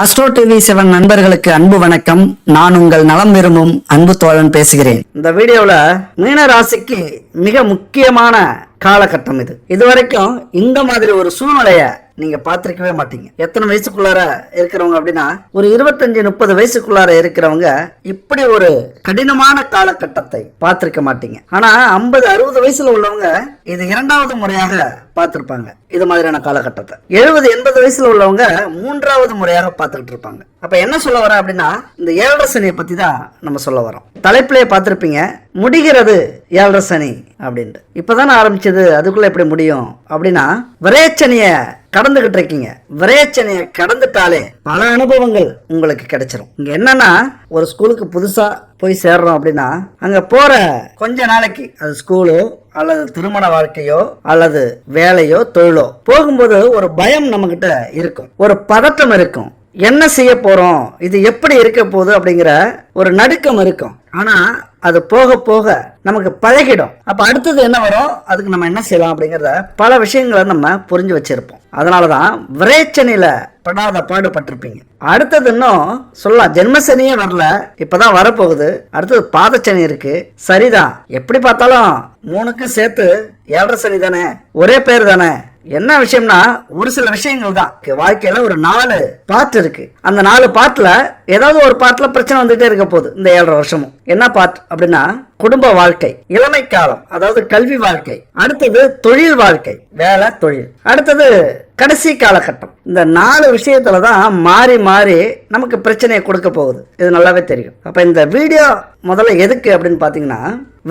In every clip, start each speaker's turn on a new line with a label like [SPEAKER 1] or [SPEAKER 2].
[SPEAKER 1] Astro TV seven நண்பர்களுக்கு அன்பு வணக்கம். நான் உங்கள் நலம் விரும்பும் அன்பு தோழன் பேசுகிறேன். இந்த வீடியோல மீன ராசிக்கு மிக முக்கியமான காலகட்டம் இது. இதுவரைக்கும் இந்த மாதிரி ஒரு சூழ்நிலையை நீங்க பார்த்துருக்கவே மாட்டீங்க. எத்தனை வயசுக்குள்ளார இருக்கிறவங்க அப்படின்னா ஒரு இருபத்தஞ்சு முப்பது வயசுக்குள்ளார இருக்கிறவங்க இப்படி ஒரு கடினமான காலகட்டத்தை பார்த்திருக்க மாட்டீங்க. ஆனா ஐம்பது அறுபது வயசுல உள்ளவங்க இது இரண்டாவது முறையாக பார்த்திருப்பாங்க இது மாதிரியான காலகட்டத்தை. எழுபது எண்பது வயசுல உள்ளவங்க மூன்றாவது முறையாக பார்த்துக்கிட்டு இருப்பாங்க. அப்ப என்ன சொல்ல வரேன் அப்படின்னா இந்த ஏழரை சனியை பத்தி தான் நம்ம சொல்ல வரோம் தலைப்பிலேயே பார்த்திருப்பீங்க முடிகிறது ஏழரை சனி அப்படின்ட்டு. இப்பதானே ஆரம்பிச்சது அதுக்குள்ள எப்படி முடியும் அப்படின்னா விரையச்சனிய கடந்துகிட்டு இருக்கீங்க. விரேச்சனையை கடந்துட்டாலே பல அனுபவங்கள் உங்களுக்கு கிடைச்சிரும். இங்க என்னன்னா ஒரு ஸ்கூலுக்கு புதுசா போய் சேர்றோம் அப்படின்னா அங்க போற கொஞ்ச நாளைக்கு அது ஸ்கூலோ அல்லது திருமண வாழ்க்கையோ அல்லது வேலையோ தொழிலோ போகும்போது ஒரு பயம் நம்ம கிட்ட இருக்கும். ஒரு பதட்டம் இருக்கும். என்ன செய்ய போறோம்? இது எப்படி இருக்க போகுது அப்படிங்கிற ஒரு நடுக்கம் இருக்கும். ஆனா அது போக போக நமக்கு பழகிடும். அப்ப அடுத்தது என்ன வரும்? அதுக்கு நம்ம என்ன செய்யலாம் அப்படிங்கறத பல விஷயங்களை நம்ம புரிஞ்சு வச்சிருப்போம். அதனாலதான் விரைச்சனில படாத பாடுபட்டிருப்பீங்க. அடுத்தது இன்னும் சொல்லலாம் ஜென்மசனியே வரல இப்பதான் வரப்போகுது. அடுத்தது பாதச்சனி இருக்கு. சரிதான். எப்படி பார்த்தாலும் மூணுக்கும் சேர்த்து ஏழரை சனி தானே? ஒரே பேர் தானே? என்ன விஷயம்னா ஒரு சில விஷயங்கள் தான். வாழ்க்கையில ஒரு நாலு பார்ட் இருக்கு. அந்த நாலு பாட்டுல ஏதாவது ஒரு பாட்டுல பிரச்சனை வந்துட்டே இருக்க போகுது இந்த ஏழரை வருஷமும். என்ன பார்ட் அப்படின்னா குடும்ப வாழ்க்கை இளமை காலம் அதாவது கல்வி வாழ்க்கை. அடுத்தது தொழில் வாழ்க்கை வேலை தொழில். அடுத்தது கடைசி காலகட்டம். இந்த நாலு விஷயத்துல தான் மாறி மாறி நமக்கு பிரச்சனையை கொடுக்க போகுது. இது நல்லாவே தெரியும். அப்ப இந்த வீடியோ முதல்ல எதுக்கு அப்படின்னு பாத்தீங்கன்னா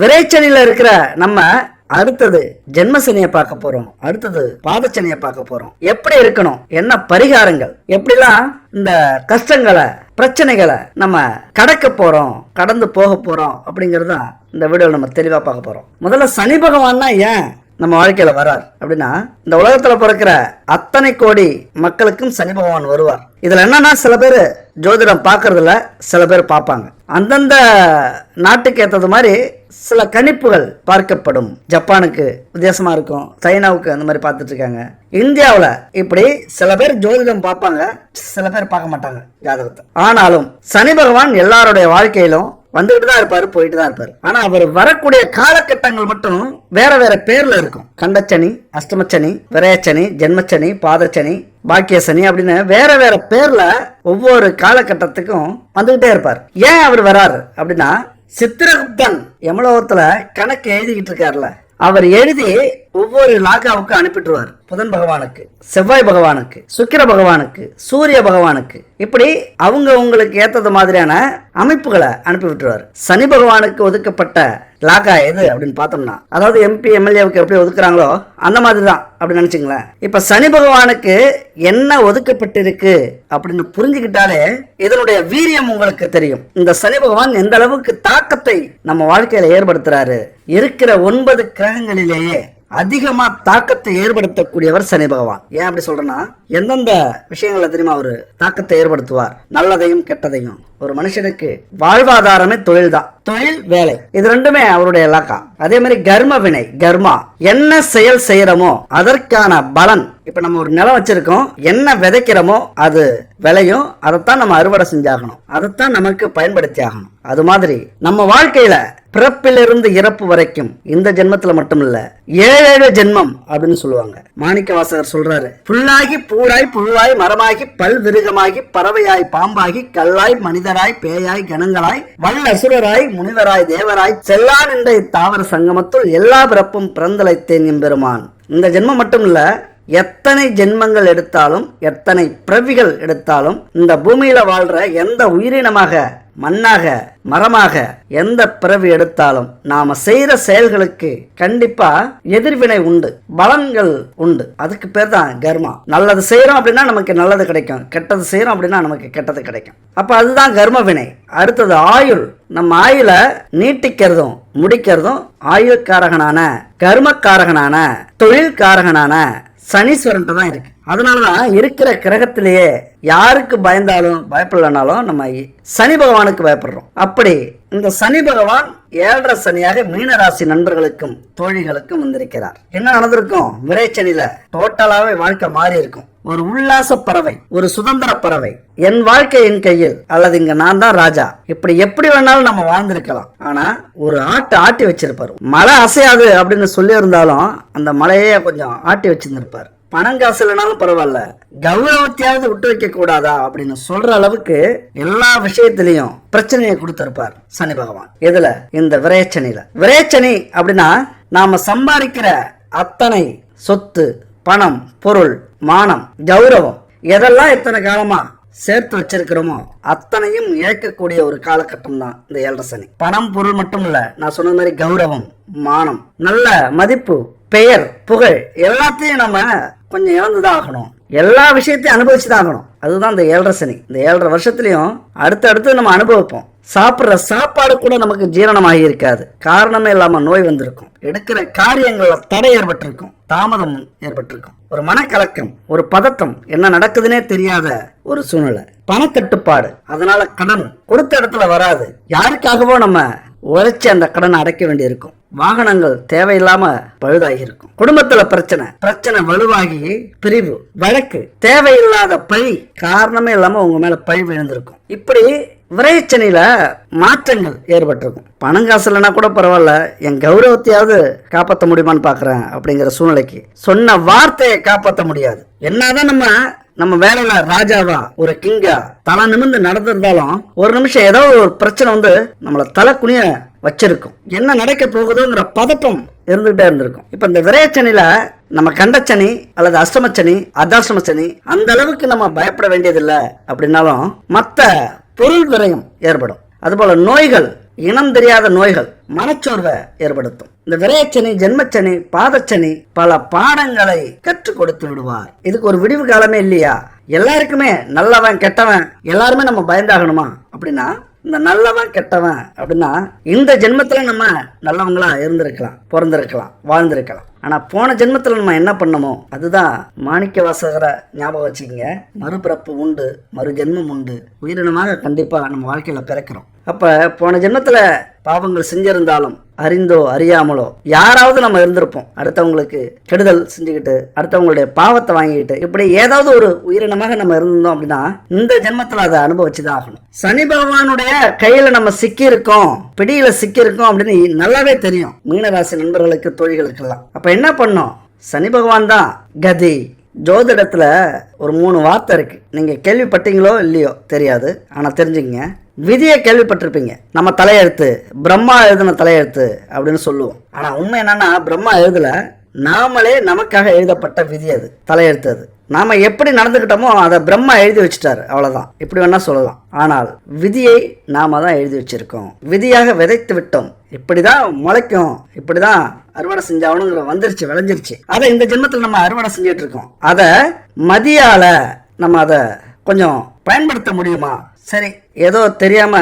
[SPEAKER 1] விரைச்சனில இருக்கிற நம்ம அடுத்தது ஜென்மசனியை பார்க்க போறோம். அடுத்தது பாதச்சனியை பார்க்க போறோம். எப்படி இருக்கணும்? என்ன பரிகாரங்கள்? எப்படிலாம் இந்த கஷ்டங்களை பிரச்சனைகளை நம்ம கடக்க போறோம் கடந்து போக போறோம் அப்படிங்கறத தான் இந்த வீடியோவில் நம்ம தெளிவா பார்க்க போறோம். முதல்ல சனி பகவான்னா ஏன்? நம்ம வாழ்க்கையில வரார். அப்படின்னா இந்த உலகத்துல பிறக்கிற அத்தனை கோடி மக்களுக்கும் சனி பகவான் வருவார். இதுல என்னன்னா சில பேர் ஜோதிடம் பார்க்கறதுல சில பேர் பார்ப்பாங்க. அந்தந்த நாட்டுக்கு ஏற்றது மாதிரி சில கணிப்புகள் பார்க்கப்படும். ஜப்பானுக்கு வித்தியாசமா இருக்கும் சைனாவுக்கு அந்த மாதிரி பார்த்துட்டு இருக்காங்க இந்தியாவில் இப்படி சில பேர் ஜோதிடம் பார்ப்பாங்க சில பேர் பார்க்க மாட்டாங்க ஜாதகத்தை. ஆனாலும் சனி பகவான் எல்லாருடைய வாழ்க்கையிலும் வந்துகிட்டு தான் இருப்பாரு போயிட்டு தான் இருப்பாரு. ஆனா அவர் வரக்கூடிய காலகட்டங்கள் மட்டும் வேற வேற பேர்ல இருக்கும். கண்டச்சனி அஷ்டமச்சனி விரயச்சனி ஜென்மச்சனி பாதச்சனி பாக்கியசனி அப்படின்னு வேற வேற பேர்ல ஒவ்வொரு காலகட்டத்துக்கும் வந்துகிட்டே இருப்பார். ஏன் அவர் வராரு அப்படின்னா சித்திரகுப்தன் யமலோகத்துல கணக்கு எழுதிக்கிட்டு இருக்காருல. அவர் எழுதி ஒவ்வொரு லாகாவுக்கு அனுப்பிட்டுருவார். புதன் பகவானுக்கு செவ்வாய் பகவானுக்கு சுக்கிர பகவானுக்கு சூரிய பகவானுக்கு. இப்படி அவங்க உங்களுக்கு ஏத்தது மாதிரியான அமைப்புகளை அனுப்பி விட்டுருவார். சனி பகவானுக்கு ஒதுக்கப்பட்ட லாகா எது அப்படின்னு பார்த்தோம்னா அதாவது எம்பி எம்எல்ஏவுக்கு எப்படி ஒதுக்குறாங்களோ அந்த மாதிரி தான் அப்படின்னு நினச்சிங்களேன். இப்போ சனி பகவானுக்கு என்ன ஒதுக்கப்பட்டிருக்கு அப்படின்னு புரிஞ்சுக்கிட்டாலே இதனுடைய வீரியம் உங்களுக்கு தெரியும். இந்த சனி பகவான் எந்த அளவுக்கு தாக்கத்தை நம்ம வாழ்க்கையில் ஏற்படுத்துறாரு. இருக்கிற ஒன்பது கிரகங்களிலேயே அதிகமா தாக்கத்தை ஏற்படுத்தக்கூடியவர் சனி பகவான். ஏன் அப்படி சொல்றேன்னா எந்தெந்த விஷயங்கள்ல தெரியுமா அவரு தாக்கத்தை ஏற்படுத்துவார்? நல்லதையும் கெட்டதையும். ஒரு மனுஷனுக்கு வாழ்வாதாரமே தொழில் தான் தொழில் வேலை. இது ரெண்டுமே அவருடைய இலாக்கா. அதே மாதிரி கர்ம வினை கர்மா. என்ன செயல் செய்யறோமோ அதற்கான பலன். இப்ப நம்ம ஒரு நிலம் வச்சிருக்கோம். என்ன விதைக்கிறோமோ அது விளையும். அதைத்தான் நம்ம அறுவடை செஞ்சாகணும். அதைத்தான் நமக்கு பயன்படுத்தி ஆகணும். அது மாதிரி நம்ம வாழ்க்கையில பிறப்பிலிருந்து இறப்பு வரைக்கும் இந்த ஜென்மத்துல மட்டும் இல்ல ஏழேழு ஜென்மம் அப்படின்னு சொல்லுவாங்க. மாணிக்க வாசகர் சொல்றாரு புல்லாகி பூராய் புழுவாய் மரமாகி பல் விருகமாகி பறவையாய் பாம்பாகி கல்லாய் மனிதராய் பேயாய் கணங்களாய் வல் அசுரராய் முனிவராய் தேவராய் செல்லான் என்ற இத்தாவர சங்கமத்துள் எல்லா பிறப்பும் பிறந்தழைத்தேன் எம்பெருமான். இந்த ஜென்மம் மட்டும் இல்ல எத்தனை ஜென்மங்கள் எடுத்தாலும் எத்தனை பிறவிகள் எடுத்தாலும் இந்த பூமியில வாழ்ற எந்த உயிரினமாக மண்ணாக மரமாக எந்த பிறவி எடுத்தாலும் நாம செய்யற செயல்களுக்கு கண்டிப்பா எதிர்வினை உண்டு பலன்கள் உண்டு. அதுக்கு பேர் தான் கர்மா. நல்லது செய்யறோம் அப்படின்னா நமக்கு நல்லது கிடைக்கும். கெட்டது செய்யறோம் அப்படின்னா நமக்கு கெட்டது கிடைக்கும். அப்ப அதுதான் கர்ம வினை. அடுத்தது ஆயுள். நம்ம ஆயுள நீட்டிக்கிறதும் முடிக்கிறதும் ஆயுள்காரகனான கர்மக்காரகனான தொழில்காரகனான சனீஸ்வரன் தான் இருக்கு. அதனாலதான் இருக்கிற கிரகத்திலேயே யாருக்கு பயந்தாலும் பயப்படலனாலும் நம்ம சனி பகவானுக்கு பயப்படுறோம். அப்படி இந்த சனி பகவான் ஏழரை சனியாக மீனராசி நண்பர்களுக்கும் தோழிகளுக்கும் வந்திருக்கிறார். என்ன நடந்திருக்கும்? விரைச்சனில டோட்டலாவே வாழ்க்கை மாறி இருக்கும் ஒரு உல்லாச பறவை ஒரு சுதந்திர பறவை. என் வாழ்க்கை என் கையில் அல்லது இங்க நான் தான் ராஜா. இப்படி எப்படி வேணாலும் நம்ம வாழ்ந்திருக்கலாம். ஆனா ஒரு ஆட்டை ஆட்டி வச்சிருப்பாரு. மழை அசையாது அப்படின்னு சொல்லி இருந்தாலும் அந்த மலையே கொஞ்சம் ஆட்டி வச்சிருந்திருப்பாரு. பணம் காசு இல்லைனாலும் பரவாயில்ல. கௌரவத்தையாவது விட்டு வைக்க கூடாதா அப்படின்னு சொல்ற அளவுக்கு எல்லா விஷயத்திலையும் பிரச்சனையை கொடுத்திருப்பார் சனி பகவான். எதுல? இந்த விரயச்சனியில. விரயச்சனி அப்படின்னா நாம சம்பாதிக்கிற அத்தனை சொத்து பணம் பொருள் மானம் கௌரவம் எதெல்லாம் இத்தனை காலமா சேர்த்து வச்சிருக்கிறோமோ அத்தனையும் இழக்கக்கூடிய ஒரு காலகட்டம் தான் இந்த ஏழரை சனி. பணம் பொருள் மட்டும் இல்ல நான் சொன்ன மாதிரி கௌரவம் மானம் நல்ல மதிப்பு பெயர் புகழ் எல்லாத்தையும் நம்ம கொஞ்சம் இழந்துதான் ஆகணும். எல்லா விஷயத்தையும் அனுபவிச்சுதான் ஆகணும். அதுதான் இந்த ஏழரை சனி. இந்த ஏழரை வருஷத்துலயும் அடுத்தடுத்து நம்ம அனுபவிப்போம். சாப்பிட்ற சாப்பாடு கூட நமக்கு ஜீரணமாகி இருக்காது. காரணமே இல்லாமல் நோய் வந்திருக்கும். எடுக்கிற காரியங்களில் தடை ஏற்பட்டிருக்கும். தாமதம் ஏற்பட்டிருக்கும். ஒரு மனக்கலக்கம் ஒரு பதட்டம் என்ன நடக்குதுன்னே தெரியாத ஒரு சூழ்நிலை. பணத்தட்டுப்பாடு அதனால கடன் கொடுத்த இடத்துல வராது. யாருக்காகவோ நம்ம உழைச்சி அந்த கடனை அடைக்க வேண்டியிருக்கும். வாகனங்கள் தேவையில்லாம பழுதாகி இருக்கும் குடும்பத்துல பிரச்சனை பிரச்சனை வலுவாகி பிரிவு வழக்கு தேவையில்லாத பழி காரணமே இல்லாம உங்க மேல பழி விழுந்திருக்கும். இப்படி விரைச்சனையில் மாற்றங்கள் ஏற்பட்டிருக்கும். பணம் காசு இல்லைன்னா கூட பரவாயில்ல. என் கௌரவத்தையாவது காப்பாற்ற முடியுமான்னு பார்க்குறேன் அப்படிங்கிற சூழ்நிலைக்கு சொன்ன வார்த்தையை காப்பாற்ற முடியாது. என்னதான் நம்ம நம்ம வேலையில ராஜாவா ஒரு கிங்கா தலை நிமிர்ந்து நடந்திருந்தாலும் ஒரு நிமிஷம் ஏதோ ஒரு பிரச்சனை வந்து நம்மளை தலை குனிய வச்சிருக்கும். என்ன நடக்க போகுதுங்கிற பதட்டம் இருந்துகிட்டே இருந்திருக்கும். இப்போ இந்த விரையச்சனில நம்ம கண்டச்சனி அல்லது அஷ்டமச்சனி அர்த்தாஷ்டம சனி அந்த அளவுக்கு நம்ம பயப்பட வேண்டியதில்லை அப்படின்னாலும் மற்ற பொருள் விரயம் ஏற்படும். அதுபோல நோய்கள் இனம் தெரியாத நோய்கள் மனச்சோர்வை ஏற்படுத்தும். இந்த விரயச்சனி ஜென்மச்சனி பாதச்சனி பல பாடங்களை கற்றுக் கொடுத்து விடுவார். இதுக்கு ஒரு விடிவு காலமே இல்லையா? எல்லாருக்குமே நல்லவன் கெட்டவன் எல்லாருமே நம்ம பயந்தாகணுமா? அப்படின்னா இந்த நல்லவன் கெட்டவன் அப்படின்னா இந்த ஜென்மத்தில் நம்ம நல்லவங்களா இருந்திருக்கலாம் பிறந்திருக்கலாம் வாழ்ந்திருக்கலாம். ஆனால் போன ஜென்மத்தில் நம்ம என்ன பண்ணமோ அதுதான் மாணிக்க வாசகரை ஞாபகம் வச்சுக்கோங்க. மறுபிறப்பு உண்டு மறு ஜென்மம் உண்டு. உயிரினமாக கண்டிப்பாக நம்ம வாழ்க்கையில் பிறக்கிறோம். அப்போ போன ஜென்மத்தில் பாவங்கள் செஞ்சிருந்தாலும் அறிந்தோ அறியாமலோ யாராவது நம்ம இருந்திருப்போம். அடுத்தவங்களுக்கு கெடுதல் செஞ்சுக்கிட்டு அடுத்தவங்களுடைய பாவத்தை வாங்கிக்கிட்டு இப்படி ஏதாவது ஒரு உயிரினமாக நம்ம இருந்தோம் அப்படின்னா இந்த ஜென்மத்தில் அதை அனுபவிச்சுதான் ஆகணும். சனி பகவானுடைய கையில நம்ம சிக்கி இருக்கோம் பிடியில சிக்கி இருக்கோம் அப்படின்னு நல்லாவே தெரியும். மீனராசி நண்பர்களுக்கு தொழில்களுக்கெல்லாம் அப்ப என்ன பண்ணோம்? சனி பகவான் தான் கதி. ஜோதிடத்தில் ஒரு மூணு வார்த்தை இருக்குது நீங்கள் கேள்விப்பட்டீங்களோ இல்லையோ தெரியாது. ஆனால் தெரிஞ்சுங்க விதியை கேள்விப்பட்டிருப்பீங்க. நம்ம தலையெழுத்து பிரம்மா எழுதின தலையெழுத்து அப்படின்னு சொல்லுவோம். ஆனால் உண்மை என்னென்னா பிரம்மா எழுதல நாமளே நமக்காக எழுதப்பட்ட விதி அது தலையெழுத்து அது. நாம எப்படி நடந்துக்கிட்டோமோ அதை பிரம்மா எழுதி வச்சுட்டாரு அவ்வளவுதான். இப்படி வேணா சொல்லலாம். ஆனால் விதியை நாம தான் எழுதி வச்சிருக்கோம். விதியாக விதைத்து விட்டோம். இப்படிதான் முளைக்கும். இப்படிதான் அறுவடை செஞ்சாகணுங்கிற வந்துருச்சு விளைஞ்சிருச்சு. அதை இந்த ஜென்மத்தில் நம்ம அறுவடை செஞ்சுட்டு இருக்கோம். அதை மதியால நம்ம அதை கொஞ்சம் பயன்படுத்த முடியுமா? சரி ஏதோ தெரியாம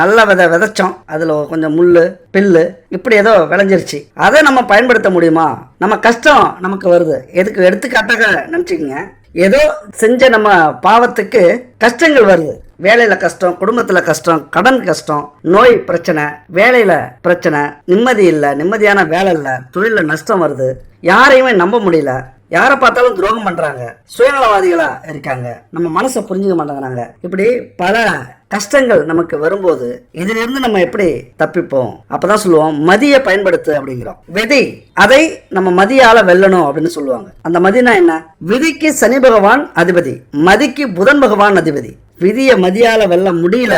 [SPEAKER 1] நல்ல விதை விதைச்சோம். அதில் கொஞ்சம் முள் பில்லு இப்படி ஏதோ விளைஞ்சிருச்சு. அதை நம்ம பயன்படுத்த முடியுமா? நம்ம கஷ்டம் நமக்கு வருது. எதுக்கு எடுத்துக்காட்டாக நினச்சிக்கோங்க. ஏதோ செஞ்ச நம்ம பாவத்துக்கு கஷ்டங்கள் வருது. வேலையில் கஷ்டம் குடும்பத்தில் கஷ்டம் கடன் கஷ்டம் நோய் பிரச்சனை வேலையில் பிரச்சனை நிம்மதி இல்லை நிம்மதியான வேலை இல்லை தொழிலில் நஷ்டம் வருது. யாரையுமே நம்ப முடியல. யாரை பார்த்தாலும் துரோகம் பண்ணுறாங்க சுயநலவாதிகளாக இருக்காங்க. நம்ம மனசை புரிஞ்சுக்க மாட்டேங்கிறாங்க. இப்படி பல கஷ்டங்கள் நமக்கு வரும்போது இதுல இருந்து நம்ம எப்படி தப்பிப்போம்? அப்பதான் சொல்லுவோம் மதியை பயன்படுத்து அப்படிங்கிறோம். விதி அதை நம்ம மதியால வெல்லணும் அப்படின்னு சொல்லுவாங்க. அந்த மதினா என்ன? விதிக்கு சனி பகவான் அதிபதி மதிக்கு புதன் பகவான் அதிபதி. விதியை மதியால வெல்ல முடியல